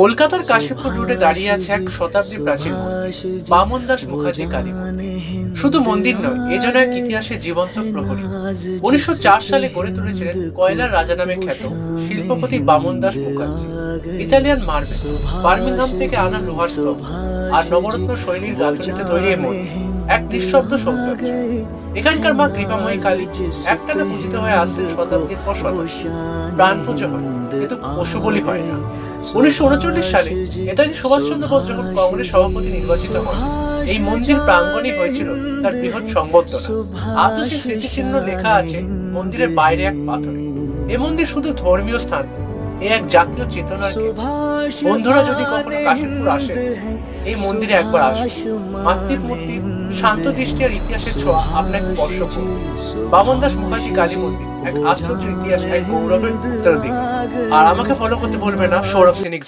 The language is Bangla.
কলকাতার কাশীপুর রোডে দাঁড়িয়ে আছে এক শতাব্দী প্রাচীন বামন দাস মুখার্জি কালী শুধু মন্দির নয় এ যেন এক ইতিহাসে জীবন্ত প্রহরী। উনিশশো চার সালে গড়ে তুলেছিলেন কয়লার রাজা নামে খ্যাত শিল্পপতি Baman Das Mukherjee. Italian marble Birmingham থেকে আনা লোহার স্তম্ভ আর নবরত্ন শৈলীর গাঁথনিতে তৈরি এই মন্দির। এক নিঃশব্দ এখানকার মা কৃপাময়ী কালী একটানা পূজিত হয়ে আসছেন শতাব্দীর পর প্রাণ পুজো হয়, কিন্তু পশু বলি হয় না। উনিশশো উনচল্লিশ সালে নেতাজি সুভাষচন্দ্র বোস যখন কংগ্রেস সভাপতি নির্বাচিত হন, এই মন্দির প্রাঙ্গণে হয়েছিল তার বৃহৎ সংবর্ধনা। আজও স্মৃতিচিহ্ন লেখা আছে মন্দিরের বাইরে এক পাথরে। এ মন্দির শুধু ধর্মীয় স্থান এক জাতীয় চেতনার বন্ধুরা যদি কখনো কাশীপুর আসে, এই মন্দিরে একবার আসুন। মাতৃক মূর্তি, শান্ত দৃষ্টি আর ইতিহাসের ছোঁয়া আপনাকে স্পর্শ করবে। বামন দাস মুখার্জি, কালী মন্দির, এক আশ্চর্য ইতিহাস, এক গৌরবের আর আমাকে ফলো করতে বলবে না সৌরভ সিনিক